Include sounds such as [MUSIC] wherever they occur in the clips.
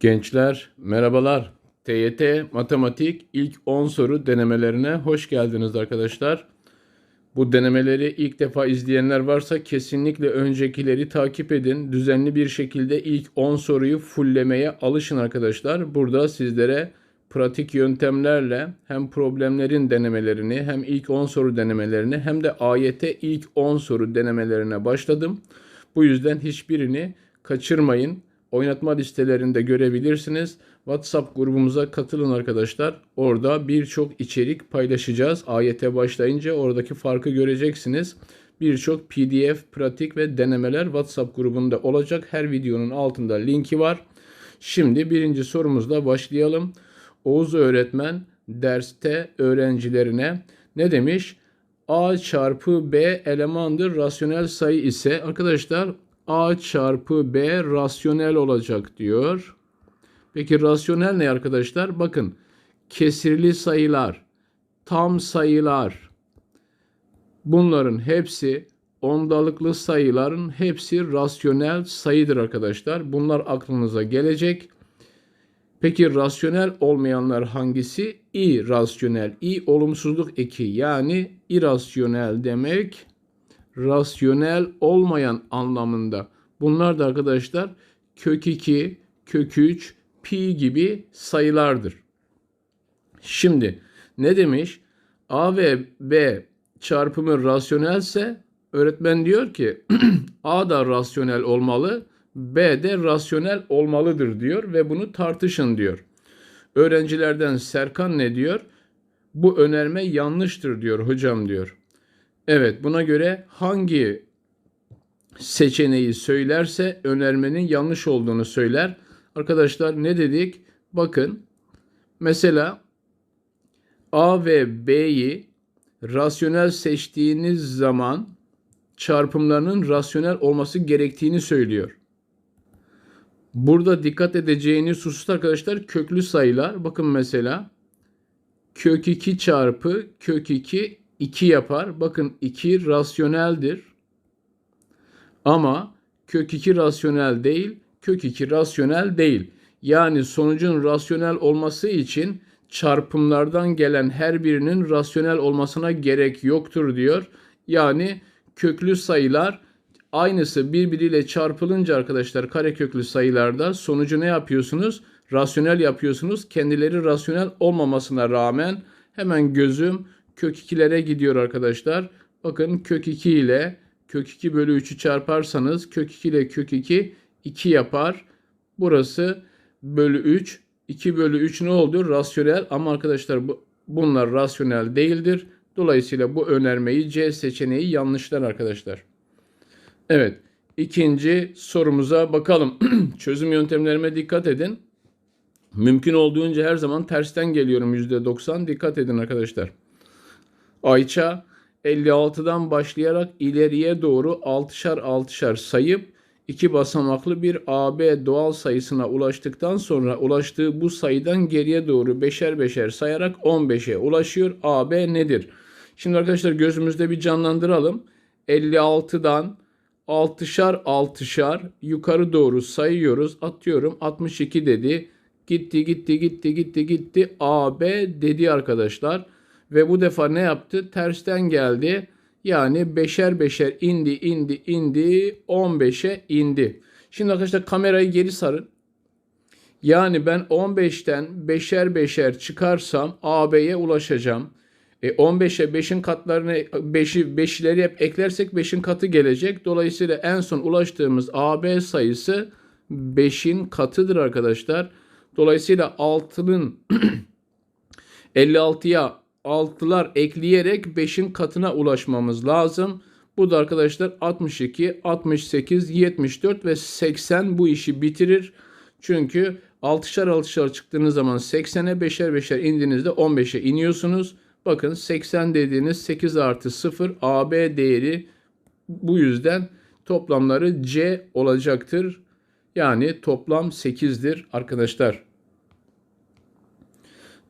Gençler merhabalar. TYT Matematik ilk 10 soru denemelerine hoş geldiniz arkadaşlar. Bu denemeleri ilk defa izleyenler varsa kesinlikle öncekileri takip edin. Düzenli bir şekilde ilk 10 soruyu fulllemeye alışın arkadaşlar. Burada sizlere pratik yöntemlerle hem problemlerin denemelerini hem ilk 10 soru denemelerini hem de AYT ilk 10 soru denemelerine başladım. Bu yüzden hiçbirini kaçırmayın. Oynatma listelerinde görebilirsiniz. WhatsApp grubumuza katılın arkadaşlar. Orada birçok içerik paylaşacağız. AYT başlayınca oradaki farkı göreceksiniz. Birçok PDF, pratik ve denemeler WhatsApp grubunda olacak. Her videonun altında linki var. Şimdi birinci sorumuzla başlayalım. Oğuz öğretmen derste öğrencilerine ne demiş? A çarpı B elemandır rasyonel sayı ise arkadaşlar A çarpı B rasyonel olacak diyor. Peki rasyonel ne arkadaşlar? Bakın kesirli sayılar, tam sayılar bunların hepsi ondalıklı sayıların hepsi rasyonel sayıdır arkadaşlar. Bunlar aklınıza gelecek. Peki rasyonel olmayanlar hangisi? İrasyonel. İ olumsuzluk eki yani irasyonel demek rasyonel olmayan anlamında. Bunlar da arkadaşlar kök 2, kök 3, pi gibi sayılardır. Şimdi ne demiş? A ve B çarpımı rasyonelse öğretmen diyor ki [CLEARS THROAT] A da rasyonel olmalı, B de rasyonel olmalıdır diyor ve bunu tartışın diyor. Öğrencilerden Serkan ne diyor? Bu önerme yanlıştır diyor hocam diyor. Evet buna göre hangi seçeneği söylerse önermenin yanlış olduğunu söyler. Arkadaşlar ne dedik? Bakın mesela A ve B'yi rasyonel seçtiğiniz zaman çarpımlarının rasyonel olması gerektiğini söylüyor. Burada dikkat edeceğiniz husus arkadaşlar köklü sayılar. Bakın mesela kök 2 çarpı kök 2 2 yapar. Bakın 2 rasyoneldir. Ama kök 2 rasyonel değil, kök 2 rasyonel değil. Yani sonucun rasyonel olması için çarpımlardan gelen her birinin rasyonel olmasına gerek yoktur diyor. Yani köklü sayılar aynısı birbiriyle çarpılınca arkadaşlar kareköklü sayılarda sonucu ne yapıyorsunuz? Rasyonel yapıyorsunuz. Kendileri rasyonel olmamasına rağmen hemen gözüm kök 2'lere gidiyor arkadaşlar. Bakın kök 2 ile kök 2 bölü 3'ü çarparsanız kök 2 ile kök 2 2 yapar. Burası bölü 3. 2 bölü 3 ne oldu? Rasyonel ama arkadaşlar bu, bunlar rasyonel değildir. Dolayısıyla bu önermeyi C seçeneği yanlışlar arkadaşlar. Evet. ikinci sorumuza bakalım. [CLEARS THROAT] Çözüm yöntemlerime dikkat edin. Mümkün olduğunca her zaman tersten geliyorum %90. Dikkat edin arkadaşlar. Ayça 56'dan başlayarak ileriye doğru 6'şar 6'şar sayıp iki basamaklı bir AB doğal sayısına ulaştıktan sonra ulaştığı bu sayıdan geriye doğru beşer beşer sayarak 15'e ulaşıyor. AB nedir? Şimdi arkadaşlar gözümüzde bir canlandıralım. 56'dan 6'şar 6'şar yukarı doğru sayıyoruz. Atıyorum 62 dedi. Gitti gitti gitti gitti gitti AB dedi arkadaşlar. Ve bu defa ne yaptı? Tersten geldi. Yani beşer beşer indi indi indi 15'e indi. Şimdi arkadaşlar kamerayı geri sarın. Yani ben 15'ten beşer beşer çıkarsam AB'ye ulaşacağım. E 15'e 5'in katlarını 5'i 5'leri hep eklersek 5'in katı gelecek. Dolayısıyla en son ulaştığımız AB sayısı 5'in katıdır arkadaşlar. Dolayısıyla 6'nın 56'ya [CLEARS THROAT] 6'lar ekleyerek 5'in katına ulaşmamız lazım. Bu da arkadaşlar 62, 68, 74 ve 80 bu işi bitirir. Çünkü 6'şar 6'şar çıktığınız zaman 80'e 5'er 5'er indiğinizde 15'e iniyorsunuz. Bakın 80 dediğiniz 8 artı 0 AB değeri bu yüzden toplamları C olacaktır. Yani toplam 8'dir arkadaşlar.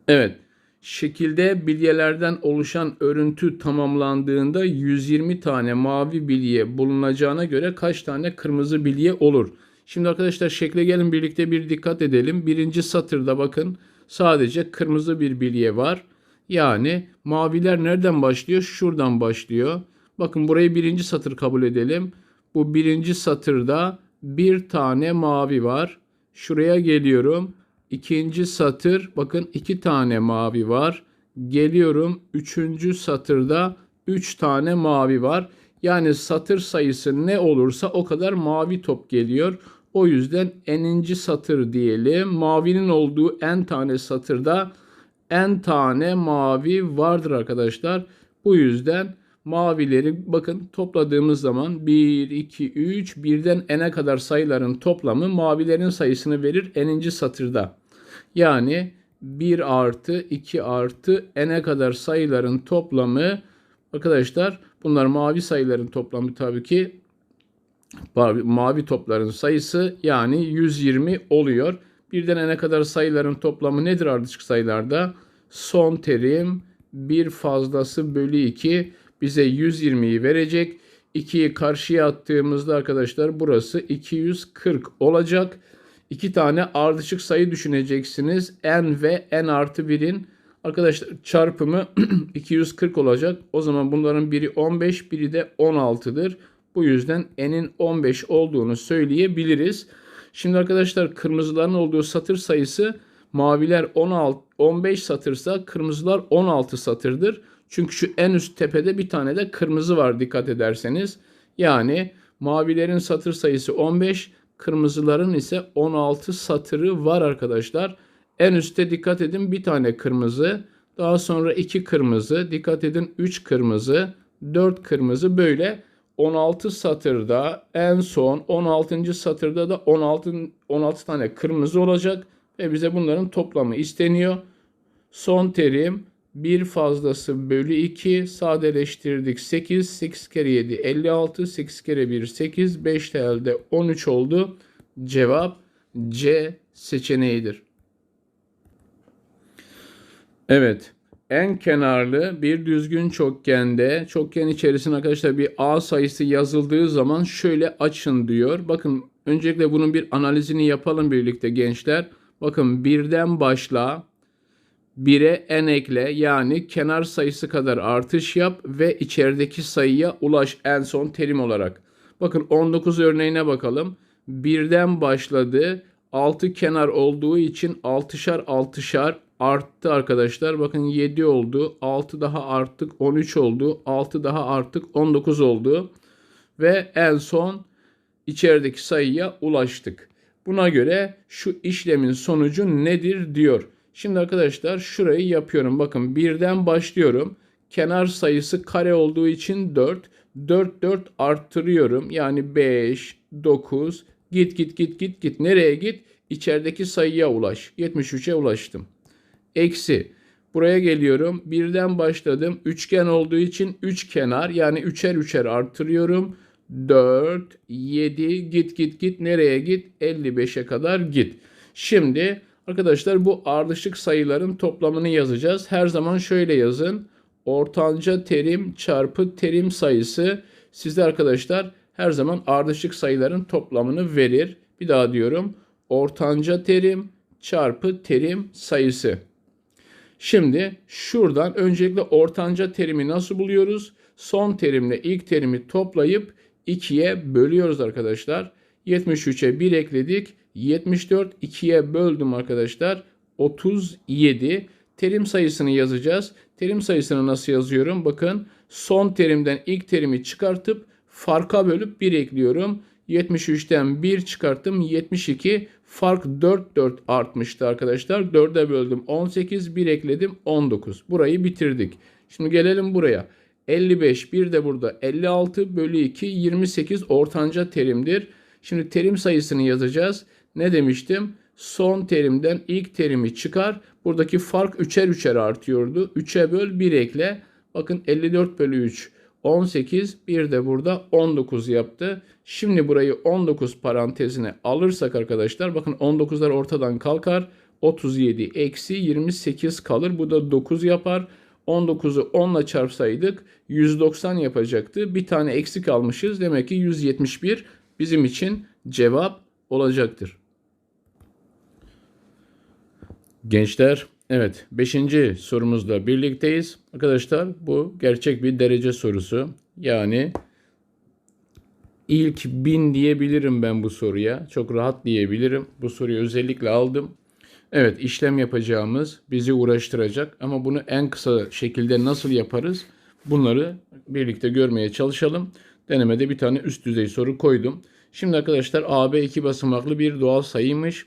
Evet şekilde bilyelerden oluşan örüntü tamamlandığında 120 tane mavi bilye bulunacağına göre kaç tane kırmızı bilye olur? Şimdi arkadaşlar şekle gelin birlikte bir dikkat edelim. Birinci satırda bakın sadece kırmızı bir bilye var. Yani maviler nereden başlıyor? Şuradan başlıyor. Bakın burayı birinci satır kabul edelim. Bu birinci satırda bir tane mavi var. Şuraya geliyorum. İkinci satır bakın iki tane mavi var. Geliyorum üçüncü satırda üç tane mavi var. Yani satır sayısı ne olursa o kadar mavi top geliyor. O yüzden eninci satır diyelim. Mavinin olduğu en tane satırda en tane mavi vardır arkadaşlar. Bu yüzden mavileri bakın topladığımız zaman 1, 2, 3 birden n'e kadar sayıların toplamı mavilerin sayısını verir eninci satırda. Yani 1 artı 2 artı n'e kadar sayıların toplamı arkadaşlar bunlar mavi sayıların toplamı tabii ki mavi topların sayısı yani 120 oluyor. Birden n'e kadar sayıların toplamı nedir ardışık sayılarda? Son terim bir fazlası bölü 2 bize 120'yi verecek. 2'yi karşıya attığımızda arkadaşlar burası 240 olacak. İki tane ardışık sayı düşüneceksiniz. n ve n artı 1'in arkadaşlar çarpımı [CLEARS THROAT] 240 olacak. O zaman bunların biri 15 biri de 16'dır. Bu yüzden n'in 15 olduğunu söyleyebiliriz. Şimdi arkadaşlar kırmızıların olduğu satır sayısı maviler 16 15 satırsa kırmızılar 16 satırdır. Çünkü şu en üst tepede bir tane de kırmızı var dikkat ederseniz. Yani mavilerin satır sayısı 15, kırmızıların ise 16 satırı var arkadaşlar. En üstte dikkat edin bir tane kırmızı, daha sonra 2 kırmızı, dikkat edin 3 kırmızı, 4 kırmızı böyle 16 satırda en son 16. satırda da 16 16 tane kırmızı olacak ve bize bunların toplamı isteniyor. Son terim 1 fazlası bölü 2 sadeleştirdik 8 8 kere 7 56 8 kere 1 8 5 de elde 13 oldu. Cevap C seçeneğidir. Evet. En kenarlı bir düzgün çokgende çokgen içerisinde arkadaşlar bir A sayısı yazıldığı zaman şöyle açın diyor. Bakın öncelikle bunun bir analizini yapalım birlikte gençler. Bakın birden başla 1'e n ekle yani kenar sayısı kadar artış yap ve içerideki sayıya ulaş en son terim olarak. Bakın 19 örneğine bakalım. Birden başladı. 6 kenar olduğu için 6'şar 6'şar arttı arkadaşlar. Bakın 7 oldu. 6 daha arttık 13 oldu. 6 daha arttık 19 oldu. Ve en son içerideki sayıya ulaştık. Buna göre şu işlemin sonucu nedir diyor. Şimdi arkadaşlar şurayı yapıyorum. Bakın birden başlıyorum. Kenar sayısı kare olduğu için 4. 4 4 arttırıyorum. Yani 5, 9, git git git git git. Nereye git? İçerideki sayıya ulaş. 73'e ulaştım. Eksi. Buraya geliyorum. Birden başladım. Üçgen olduğu için 3 kenar yani üçer üçer arttırıyorum. 4, 7, git git git. Nereye git? 55'e kadar git. Şimdi Arkadaşlar bu ardışık sayıların toplamını yazacağız. Her zaman şöyle yazın. Ortanca terim çarpı terim sayısı sizde arkadaşlar her zaman ardışık sayıların toplamını verir. Bir daha diyorum. Ortanca terim çarpı terim sayısı. Şimdi şuradan öncelikle ortanca terimi nasıl buluyoruz? Son terimle ilk terimi toplayıp 2'ye bölüyoruz arkadaşlar. 73'e 1 ekledik. 74 2'ye böldüm arkadaşlar. 37 terim sayısını yazacağız. Terim sayısını nasıl yazıyorum? Bakın son terimden ilk terimi çıkartıp farka bölüp 1 ekliyorum. 73'ten 1 çıkarttım. 72 fark 4 4 artmıştı arkadaşlar. 4'e böldüm 18 1 ekledim 19. Burayı bitirdik. Şimdi gelelim buraya. 55 bir de burada 56 bölü 2 28 ortanca terimdir. Şimdi terim sayısını yazacağız. Ne demiştim? Son terimden ilk terimi çıkar. Buradaki fark üçer üçer artıyordu. 3'e böl 1 ekle. Bakın 54 bölü 3 18 bir de burada 19 yaptı. Şimdi burayı 19 parantezine alırsak arkadaşlar bakın 19'lar ortadan kalkar. 37 eksi 28 kalır. Bu da 9 yapar. 19'u 10 ile çarpsaydık 190 yapacaktı. Bir tane eksik almışız. Demek ki 171 bizim için cevap olacaktır. Gençler, evet 5. sorumuzla birlikteyiz. Arkadaşlar bu gerçek bir derece sorusu. Yani ilk bin diyebilirim ben bu soruya. Çok rahat diyebilirim. Bu soruyu özellikle aldım. Evet işlem yapacağımız bizi uğraştıracak ama bunu en kısa şekilde nasıl yaparız? Bunları birlikte görmeye çalışalım. Denemede bir tane üst düzey soru koydum. Şimdi arkadaşlar AB iki basamaklı bir doğal sayıymış.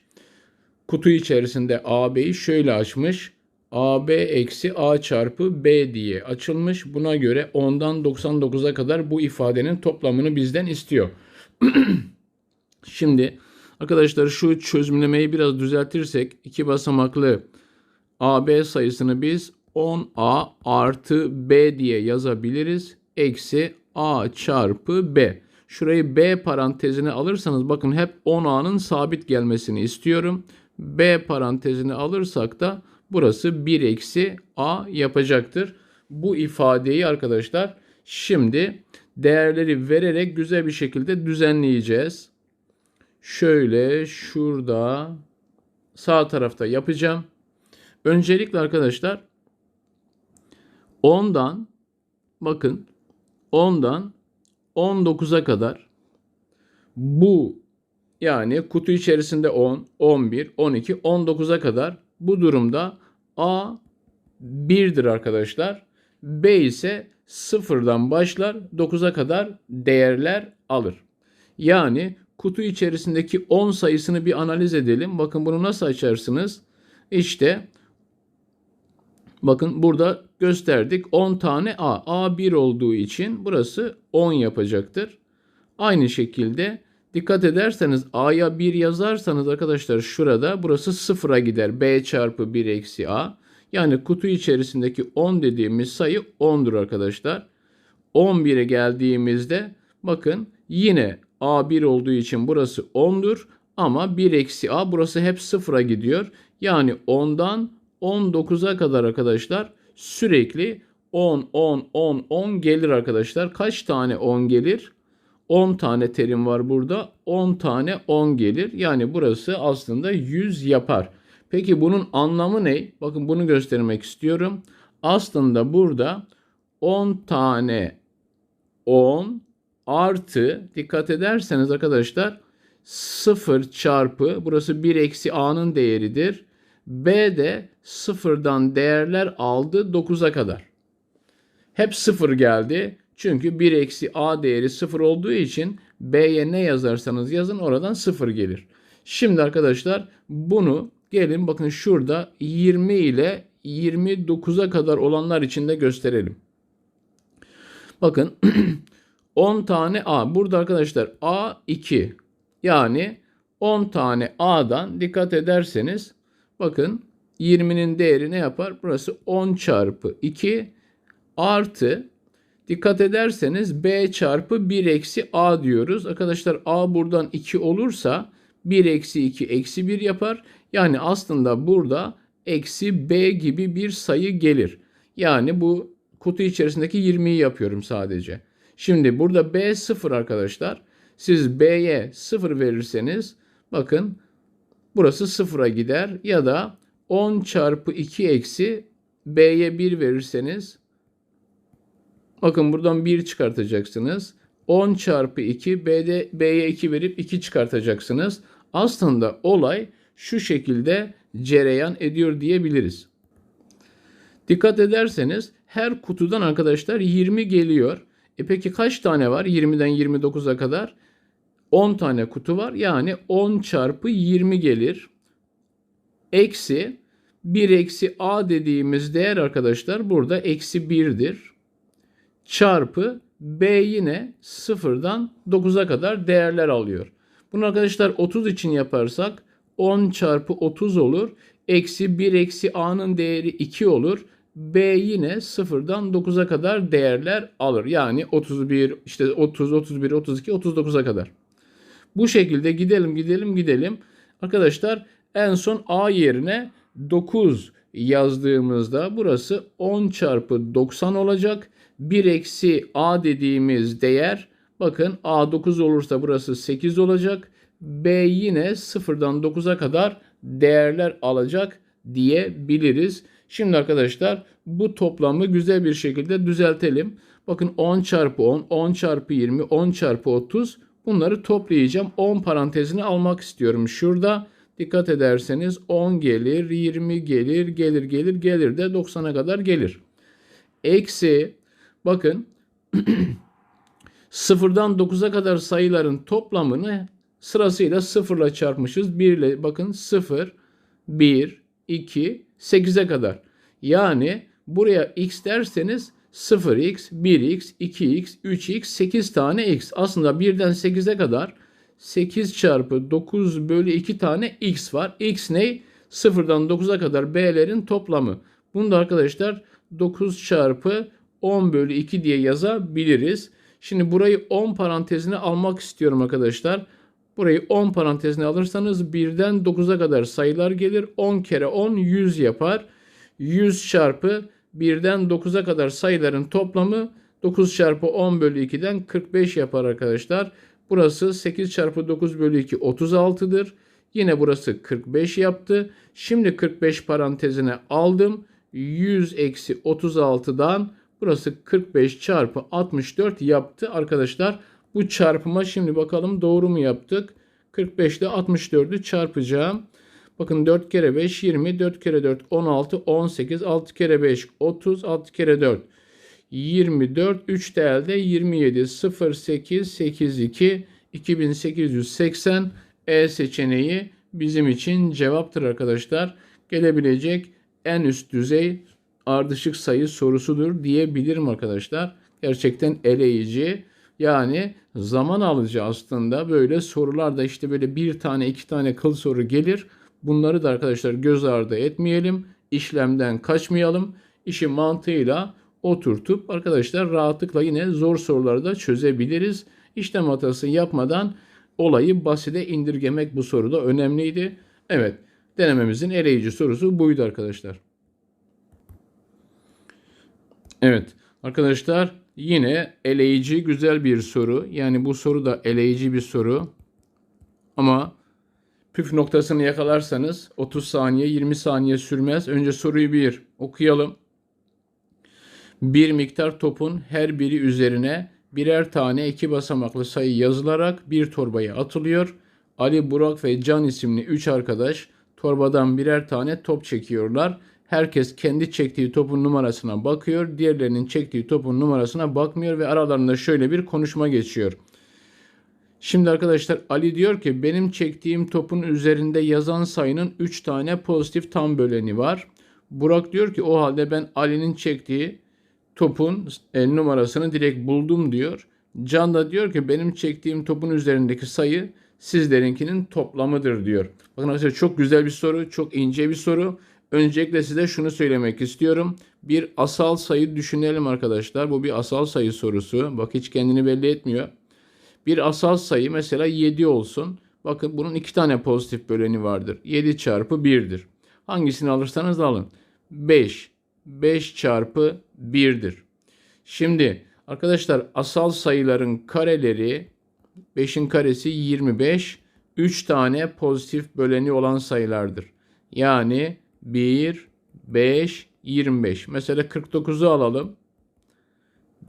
Kutu içerisinde AB'yi şöyle açmış. AB eksi A çarpı B diye açılmış. Buna göre 10'dan 99'a kadar bu ifadenin toplamını bizden istiyor. [CLEARS THROAT] Şimdi arkadaşlar şu çözümlemeyi biraz düzeltirsek iki basamaklı AB sayısını biz 10A artı B diye yazabiliriz. Eksi A çarpı B. Şurayı B parantezine alırsanız bakın hep 10A'nın sabit gelmesini istiyorum. B parantezini alırsak da burası 1 eksi A yapacaktır. Bu ifadeyi arkadaşlar şimdi değerleri vererek güzel bir şekilde düzenleyeceğiz. Şöyle şurada sağ tarafta yapacağım. Öncelikle arkadaşlar 10'dan bakın 10'dan 19'a kadar bu yani kutu içerisinde 10, 11, 12, 19'a kadar bu durumda A 1'dir arkadaşlar. B ise sıfırdan başlar 9'a kadar değerler alır. Yani kutu içerisindeki 10 sayısını bir analiz edelim. Bakın bunu nasıl açarsınız? İşte bakın burada gösterdik 10 tane A. A 1 olduğu için burası 10 yapacaktır. Aynı şekilde dikkat ederseniz A'ya 1 yazarsanız arkadaşlar şurada burası 0'a gider. B çarpı 1 eksi A. Yani kutu içerisindeki 10 dediğimiz sayı 10'dur arkadaşlar. 11'e geldiğimizde bakın yine A1 olduğu için burası 10'dur. Ama 1 eksi A burası hep 0'a gidiyor. Yani 10'dan 19'a kadar arkadaşlar sürekli 10, 10, 10, 10 gelir arkadaşlar. Kaç tane 10 gelir? 10 tane terim var burada. 10 tane 10 gelir. Yani burası aslında 100 yapar. Peki bunun anlamı ne? Bakın bunu göstermek istiyorum. Aslında burada 10 tane 10 artı dikkat ederseniz arkadaşlar 0 çarpı burası 1 eksi a'nın değeridir. B de sıfırdan değerler aldı 9'a kadar. Hep 0 geldi. Çünkü 1 eksi a değeri 0 olduğu için b'ye ne yazarsanız yazın oradan 0 gelir. Şimdi arkadaşlar bunu gelin bakın şurada 20 ile 29'a kadar olanlar için de gösterelim. Bakın [CLEARS THROAT] 10 tane A. Burada arkadaşlar A 2. Yani 10 tane A'dan dikkat ederseniz bakın 20'nin değeri ne yapar? Burası 10 çarpı 2 artı dikkat ederseniz B çarpı 1 eksi A diyoruz. Arkadaşlar A buradan 2 olursa 1 eksi 2 eksi 1 yapar. Yani aslında burada eksi B gibi bir sayı gelir. Yani bu kutu içerisindeki 20'yi yapıyorum sadece. Şimdi burada B 0 arkadaşlar. Siz B'ye 0 verirseniz bakın burası 0'a gider ya da 10 çarpı 2 eksi B'ye 1 verirseniz bakın buradan 1 çıkartacaksınız. 10 çarpı 2 B'de B'ye 2 verip 2 çıkartacaksınız. Aslında olay şu şekilde cereyan ediyor diyebiliriz. Dikkat ederseniz her kutudan arkadaşlar 20 geliyor. E peki kaç tane var? 20'den 29'a kadar 10 tane kutu var. Yani 10 çarpı 20 gelir. Eksi 1 eksi a dediğimiz değer arkadaşlar burada eksi 1'dir. Çarpı b yine 0'dan 9'a kadar değerler alıyor. Bunu arkadaşlar 30 için yaparsak 10 çarpı 30 olur. Eksi 1 eksi a'nın değeri 2 olur. B yine 0'dan 9'a kadar değerler alır. Yani 31, işte 30, 31, 32, 39'a kadar. Bu şekilde gidelim, gidelim, gidelim. Arkadaşlar en son A yerine 9 yazdığımızda burası 10 çarpı 90 olacak. 1 eksi A dediğimiz değer bakın A 9 olursa burası 8 olacak. B yine sıfırdan 9'a kadar değerler alacak diyebiliriz. Şimdi arkadaşlar bu toplamı güzel bir şekilde düzeltelim. Bakın 10 çarpı 10, 10 çarpı 20, 10 çarpı 30 bunları toplayacağım. 10 parantezini almak istiyorum. Şurada dikkat ederseniz 10 gelir, 20 gelir, gelir, gelir, gelir de 90'a kadar gelir. Eksi bakın [CLEARS THROAT] sıfırdan 9'a kadar sayıların toplamını sırasıyla sıfırla çarpmışız. 1 ile bakın 0, 1, 2, 8'e kadar. Yani buraya x derseniz 0x, 1x, 2x, 3x, 8 tane x. Aslında 1'den 8'e kadar 8 çarpı 9 bölü 2 tane x var. x ne? 0'dan 9'a kadar b'lerin toplamı. Bunu da arkadaşlar 9 çarpı 10 bölü 2 diye yazabiliriz. Şimdi burayı 10 parantezine almak istiyorum arkadaşlar. Burayı 10 parantezine alırsanız 1'den 9'a kadar sayılar gelir. 10 kere 10 100 yapar. 100 çarpı 1'den 9'a kadar sayıların toplamı 9 çarpı 10 bölü 2'den 45 yapar arkadaşlar. Burası 8 çarpı 9 bölü 2 36'dır. Yine burası 45 yaptı. Şimdi 45 parantezine aldım. 100 eksi 36'dan burası 45 çarpı 64 yaptı arkadaşlar. Bu çarpıma şimdi bakalım doğru mu yaptık? 45 ile 64'ü çarpacağım. Bakın 4 kere 5 20, 4 kere 4 16, 18, 6 kere 5 30, 6 kere 4 24, 3 de elde 27, 0, 8, 8, 2, 2880 E seçeneği bizim için cevaptır arkadaşlar. Gelebilecek en üst düzey ardışık sayı sorusudur diyebilirim arkadaşlar. Gerçekten eleyici. Yani zaman alıcı aslında böyle sorularda işte böyle bir tane iki tane kıl soru gelir. Bunları da arkadaşlar göz ardı etmeyelim. İşlemden kaçmayalım. İşi mantığıyla oturtup arkadaşlar rahatlıkla yine zor soruları da çözebiliriz. İşlem hatası yapmadan olayı basite indirgemek bu soruda önemliydi. Evet denememizin eleyici sorusu buydu arkadaşlar. Evet arkadaşlar yine eleyici güzel bir soru. Yani bu soru da eleyici bir soru. Ama püf noktasını yakalarsanız 30 saniye 20 saniye sürmez. Önce soruyu bir okuyalım. Bir miktar topun her biri üzerine birer tane iki basamaklı sayı yazılarak bir torbaya atılıyor. Ali, Burak ve Can isimli üç arkadaş torbadan birer tane top çekiyorlar. Herkes kendi çektiği topun numarasına bakıyor. Diğerlerinin çektiği topun numarasına bakmıyor ve aralarında şöyle bir konuşma geçiyor. Şimdi arkadaşlar Ali diyor ki benim çektiğim topun üzerinde yazan sayının 3 tane pozitif tam böleni var. Burak diyor ki o halde ben Ali'nin çektiği topun e, numarasını direkt buldum diyor. Can da diyor ki benim çektiğim topun üzerindeki sayı sizlerinkinin toplamıdır diyor. Bakın arkadaşlar çok güzel bir soru, çok ince bir soru. Öncelikle size şunu söylemek istiyorum. Bir asal sayı düşünelim arkadaşlar. Bu bir asal sayı sorusu. Bak hiç kendini belli etmiyor. Bir asal sayı mesela 7 olsun. Bakın bunun iki tane pozitif böleni vardır. 7 çarpı 1'dir. Hangisini alırsanız alın. 5. 5 çarpı 1'dir. Şimdi arkadaşlar asal sayıların kareleri 5'in karesi 25. 3 tane pozitif böleni olan sayılardır. Yani 1, 5, 25. Mesela 49'u alalım.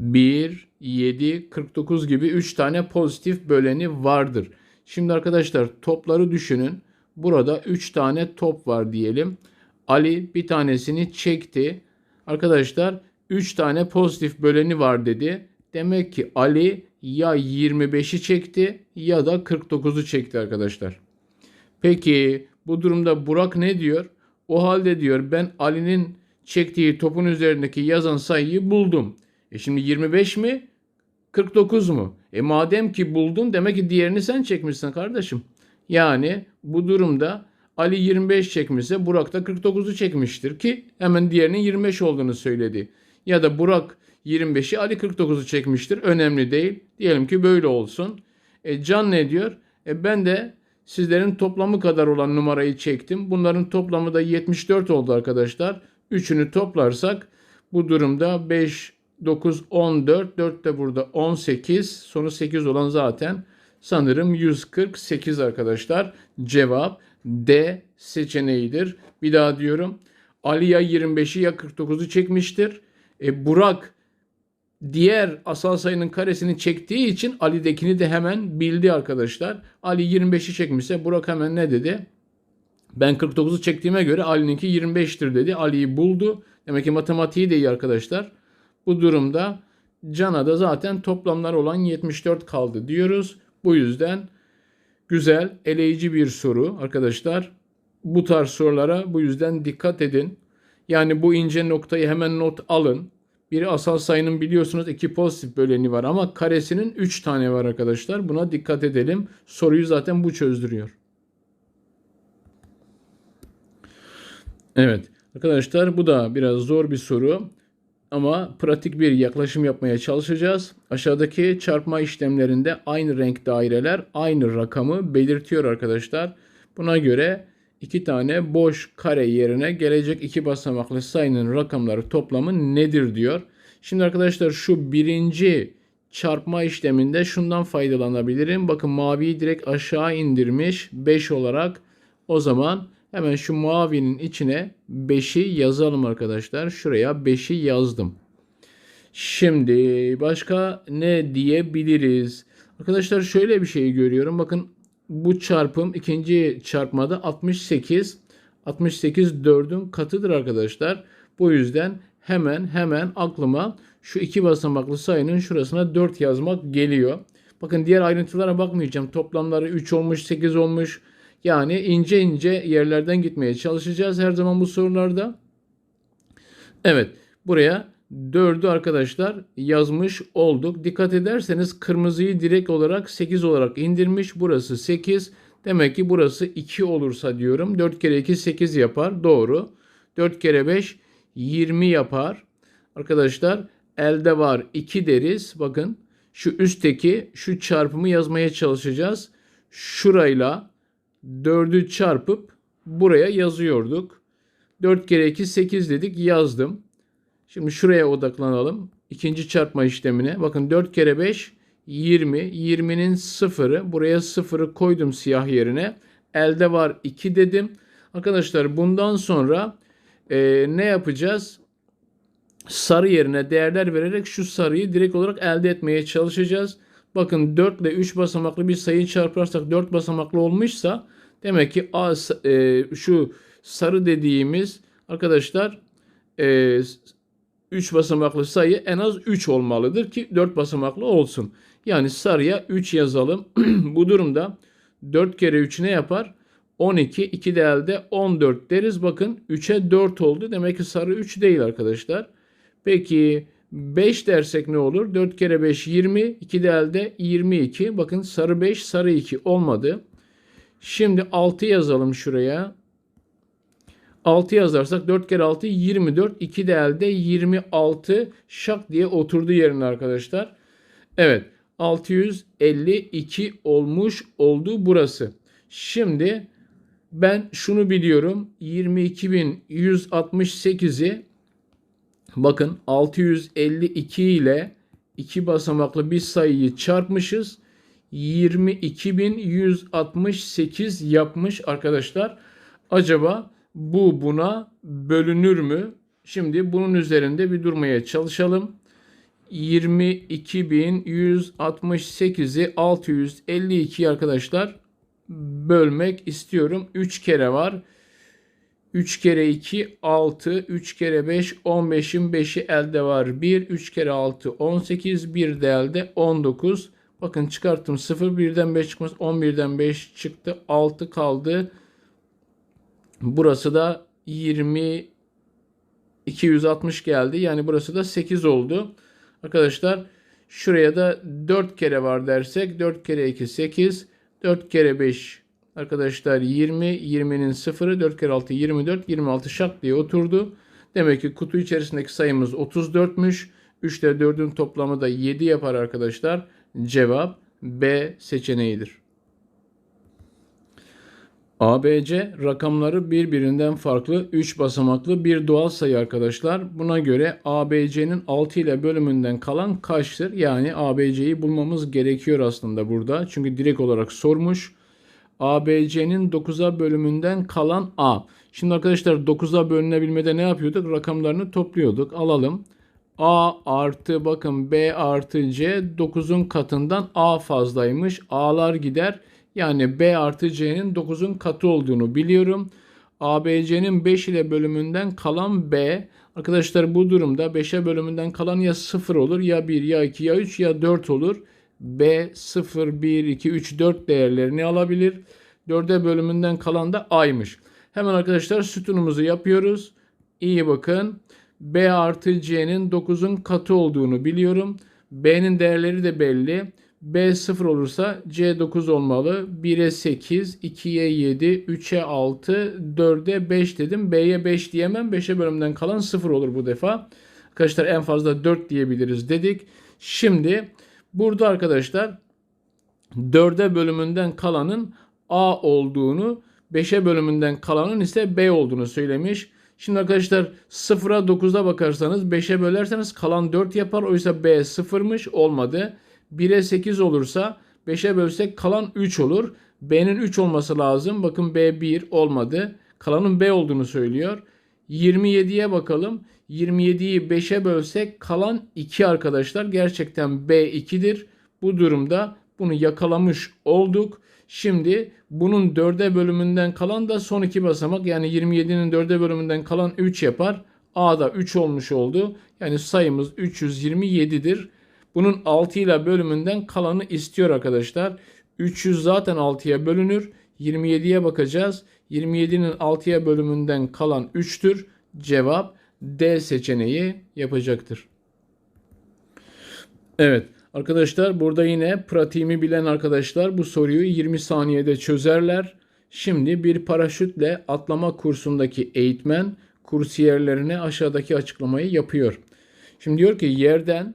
1, 7, 49 gibi 3 tane pozitif böleni vardır. Şimdi arkadaşlar topları düşünün. Burada 3 tane top var diyelim. Ali bir tanesini çekti. Arkadaşlar 3 tane pozitif böleni var dedi. Demek ki Ali ya 25'i çekti ya da 49'u çekti arkadaşlar. Peki bu durumda Burak ne diyor? O halde diyor ben Ali'nin çektiği topun üzerindeki yazan sayıyı buldum. E şimdi 25 mi? 49 mu? E madem ki buldun demek ki diğerini sen çekmişsin kardeşim. Yani bu durumda Ali 25 çekmişse Burak da 49'u çekmiştir ki hemen diğerinin 25 olduğunu söyledi. Ya da Burak 25'i Ali 49'u çekmiştir. Önemli değil. Diyelim ki böyle olsun. E Can ne diyor? E ben de sizlerin toplamı kadar olan numarayı çektim. Bunların toplamı da 74 oldu arkadaşlar. Üçünü toplarsak bu durumda 5, 9, 14, 4 de burada 18. Sonu 8 olan zaten Sanırım 148 arkadaşlar. Cevap D seçeneğidir. Bir daha diyorum. Ali ya 25'i ya 49'u çekmiştir. E, Burak diğer asal sayının karesini çektiği için Ali'dekini de hemen bildi arkadaşlar. Ali 25'i çekmişse Burak hemen ne dedi? Ben 49'u çektiğime göre Ali'ninki 25'tir dedi. Ali'yi buldu. Demek ki matematiği de iyi arkadaşlar. Bu durumda Can'a da zaten toplamlar olan 74 kaldı diyoruz. Bu yüzden güzel, eleyici bir soru arkadaşlar. Bu tarz sorulara bu yüzden dikkat edin. Yani bu ince noktayı hemen not alın. Bir asal sayının biliyorsunuz iki pozitif böleni var ama karesinin 3 tane var arkadaşlar. Buna dikkat edelim. Soruyu zaten bu çözdürüyor. Evet arkadaşlar bu da biraz zor bir soru ama pratik bir yaklaşım yapmaya çalışacağız. Aşağıdaki çarpma işlemlerinde aynı renk daireler aynı rakamı belirtiyor arkadaşlar. Buna göre iki tane boş kare yerine gelecek iki basamaklı sayının rakamları toplamı nedir diyor. Şimdi arkadaşlar şu birinci çarpma işleminde şundan faydalanabilirim. Bakın maviyi direkt aşağı indirmiş 5 olarak. O zaman hemen şu mavinin içine 5'i yazalım arkadaşlar. Şuraya 5'i yazdım. Şimdi başka ne diyebiliriz? Arkadaşlar şöyle bir şey görüyorum. Bakın bu çarpım ikinci çarpmada 68. 68 4'ün katıdır arkadaşlar. Bu yüzden hemen hemen aklıma şu iki basamaklı sayının şurasına 4 yazmak geliyor. Bakın diğer ayrıntılara bakmayacağım. Toplamları 3 olmuş, 8 olmuş. Yani ince ince yerlerden gitmeye çalışacağız her zaman bu sorularda. Evet, buraya 4'ü arkadaşlar yazmış olduk. Dikkat ederseniz kırmızıyı direkt olarak 8 olarak indirmiş. Burası 8. Demek ki burası 2 olursa diyorum. 4 kere 2 8 yapar. Doğru. 4 kere 5 20 yapar. Arkadaşlar elde var 2 deriz. Bakın şu üstteki şu çarpımı yazmaya çalışacağız. Şurayla 4'ü çarpıp buraya yazıyorduk. 4 kere 2 8 dedik yazdım. Şimdi şuraya odaklanalım. İkinci çarpma işlemine. Bakın 4 kere 5 20. 20'nin sıfırı. Buraya sıfırı koydum siyah yerine. Elde var 2 dedim. Arkadaşlar bundan sonra e, ne yapacağız? Sarı yerine değerler vererek şu sarıyı direkt olarak elde etmeye çalışacağız. Bakın 4 ile 3 basamaklı bir sayıyı çarparsak 4 basamaklı olmuşsa demek ki A, e, şu sarı dediğimiz arkadaşlar e, 3 basamaklı sayı en az 3 olmalıdır ki 4 basamaklı olsun. Yani sarıya 3 yazalım. [CLEARS THROAT] Bu durumda 4 kere 3 ne yapar? 12. 2 de elde 14 deriz. Bakın 3'e 4 oldu. Demek ki sarı 3 değil arkadaşlar. Peki 5 dersek ne olur? 4 kere 5 20. 2 de elde 22. Bakın sarı 5 sarı 2 olmadı. Şimdi 6 yazalım şuraya. 6 yazarsak 4 kere 6 24. 2 de elde 26 şak diye oturdu yerine arkadaşlar. Evet 652 olmuş oldu burası. Şimdi ben şunu biliyorum. 22.168'i bakın 652 ile 2 basamaklı bir sayıyı çarpmışız. 22.168 yapmış arkadaşlar. Acaba bu buna bölünür mü? Şimdi bunun üzerinde bir durmaya çalışalım. 22.168'i 652 arkadaşlar bölmek istiyorum. 3 kere var. 3 kere 2 6, 3 kere 5 15'in 5'i elde var 1, 3 kere 6 18, 1 de elde 19. Bakın çıkarttım 0, 1'den 5 çıkmaz 11'den 5 çıktı 6 kaldı. Burası da 20 260 geldi. Yani burası da 8 oldu. Arkadaşlar şuraya da 4 kere var dersek 4 kere 2 8 4 kere 5 arkadaşlar 20 20'nin sıfırı 4 kere 6 24 26 şak diye oturdu. Demek ki kutu içerisindeki sayımız 34'müş. 3 ile 4'ün toplamı da 7 yapar arkadaşlar. Cevap B seçeneğidir. ABC rakamları birbirinden farklı 3 basamaklı bir doğal sayı arkadaşlar. Buna göre ABC'nin 6 ile bölümünden kalan kaçtır? Yani ABC'yi bulmamız gerekiyor aslında burada. Çünkü direkt olarak sormuş. ABC'nin 9'a bölümünden kalan A. Şimdi arkadaşlar 9'a bölünebilmede ne yapıyorduk? Rakamlarını topluyorduk. Alalım. A artı bakın B artı C 9'un katından A fazlaymış. A'lar gider. Yani B artı C'nin 9'un katı olduğunu biliyorum. ABC'nin 5 ile bölümünden kalan B. Arkadaşlar bu durumda 5'e bölümünden kalan ya 0 olur ya 1 ya 2 ya 3 ya 4 olur. B 0, 1, 2, 3, 4 değerlerini alabilir. 4'e bölümünden kalan da A'ymış. Hemen arkadaşlar sütunumuzu yapıyoruz. İyi bakın. B artı C'nin 9'un katı olduğunu biliyorum. B'nin değerleri de belli. B 0 olursa C 9 olmalı. 1'e 8, 2'ye 7, 3'e 6, 4'e 5 dedim. B'ye 5 diyemem. 5'e bölümden kalan 0 olur bu defa. Arkadaşlar en fazla 4 diyebiliriz dedik. Şimdi burada arkadaşlar 4'e bölümünden kalanın A olduğunu, 5'e bölümünden kalanın ise B olduğunu söylemiş. Şimdi arkadaşlar 0'a 9'a bakarsanız 5'e bölerseniz kalan 4 yapar. Oysa B 0'mış olmadı. 1'e 8 olursa 5'e bölsek kalan 3 olur. B'nin 3 olması lazım. Bakın B 1 olmadı. Kalanın B olduğunu söylüyor. 27'ye bakalım. 27'yi 5'e bölsek kalan 2 arkadaşlar. Gerçekten B 2'dir. Bu durumda bunu yakalamış olduk. Şimdi bunun 4'e bölümünden kalan da son iki basamak. Yani 27'nin 4'e bölümünden kalan 3 yapar. A'da 3 olmuş oldu. Yani sayımız 327'dir. Bunun 6 ile bölümünden kalanı istiyor arkadaşlar. 300 zaten 6'ya bölünür. 27'ye bakacağız. 27'nin 6'ya bölümünden kalan 3'tür. Cevap D seçeneği yapacaktır. Evet arkadaşlar burada yine pratiğimi bilen arkadaşlar bu soruyu 20 saniyede çözerler. Şimdi bir paraşütle atlama kursundaki eğitmen kursiyerlerine aşağıdaki açıklamayı yapıyor. Şimdi diyor ki yerden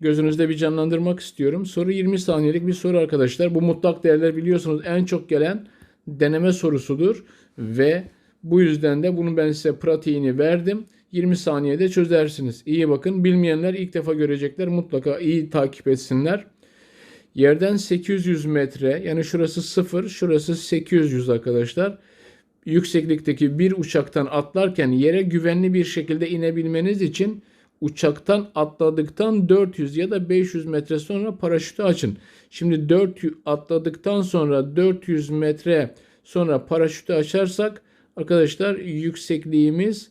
gözünüzde bir canlandırmak istiyorum. Soru 20 saniyelik bir soru arkadaşlar. Bu mutlak değerler biliyorsunuz en çok gelen deneme sorusudur ve bu yüzden de bunu ben size pratiğini verdim. 20 saniyede çözersiniz. İyi bakın. Bilmeyenler ilk defa görecekler. Mutlaka iyi takip etsinler. Yerden 800 metre yani şurası 0, şurası 800 arkadaşlar. Yükseklikteki bir uçaktan atlarken yere güvenli bir şekilde inebilmeniz için uçaktan atladıktan 400 ya da 500 metre sonra paraşütü açın. Şimdi 400 atladıktan sonra 400 metre sonra paraşütü açarsak arkadaşlar yüksekliğimiz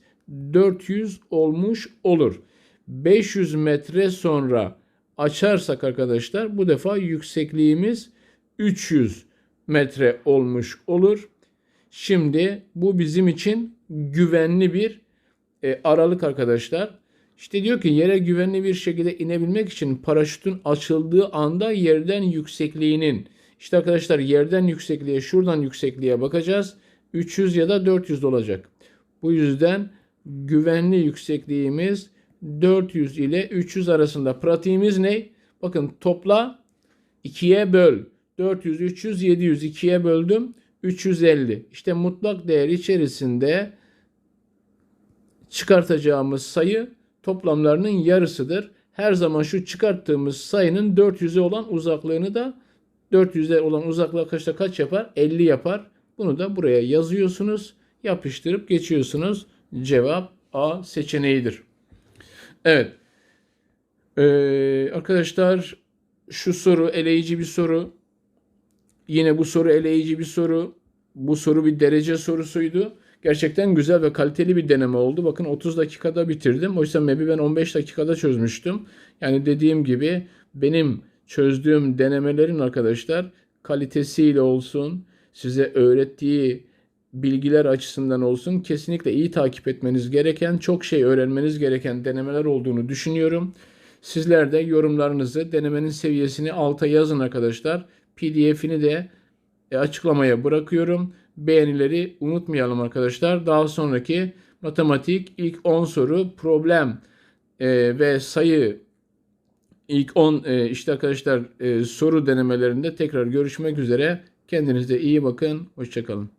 400 olmuş olur. 500 metre sonra açarsak arkadaşlar bu defa yüksekliğimiz 300 metre olmuş olur. Şimdi bu bizim için güvenli bir e, aralık arkadaşlar. İşte diyor ki yere güvenli bir şekilde inebilmek için paraşütün açıldığı anda yerden yüksekliğinin işte arkadaşlar yerden yüksekliğe şuradan yüksekliğe bakacağız. 300 ya da 400 olacak. Bu yüzden güvenli yüksekliğimiz 400 ile 300 arasında. Pratiğimiz ne? Bakın topla 2'ye böl. 400, 300, 700 2'ye böldüm. 350. İşte mutlak değer içerisinde çıkartacağımız sayı toplamlarının yarısıdır. Her zaman şu çıkarttığımız sayının 400'e olan uzaklığını da 400'e olan uzaklığı kaçta kaç yapar? 50 yapar. Bunu da buraya yazıyorsunuz. Yapıştırıp geçiyorsunuz. Cevap A seçeneğidir. Evet. Ee, arkadaşlar şu soru eleyici bir soru. Yine bu soru eleyici bir soru. Bu soru bir derece sorusuydu. Gerçekten güzel ve kaliteli bir deneme oldu. Bakın 30 dakikada bitirdim. Oysa MEB'i ben 15 dakikada çözmüştüm. Yani dediğim gibi benim çözdüğüm denemelerin arkadaşlar kalitesiyle olsun, size öğrettiği bilgiler açısından olsun kesinlikle iyi takip etmeniz gereken, çok şey öğrenmeniz gereken denemeler olduğunu düşünüyorum. Sizler de yorumlarınızı, denemenin seviyesini alta yazın arkadaşlar. PDF'ini de e, açıklamaya bırakıyorum. Beğenileri unutmayalım arkadaşlar. Daha sonraki matematik ilk 10 soru problem e, ve sayı ilk 10 e, işte arkadaşlar soru denemelerinde tekrar görüşmek üzere. Kendinize iyi bakın. Hoşçakalın.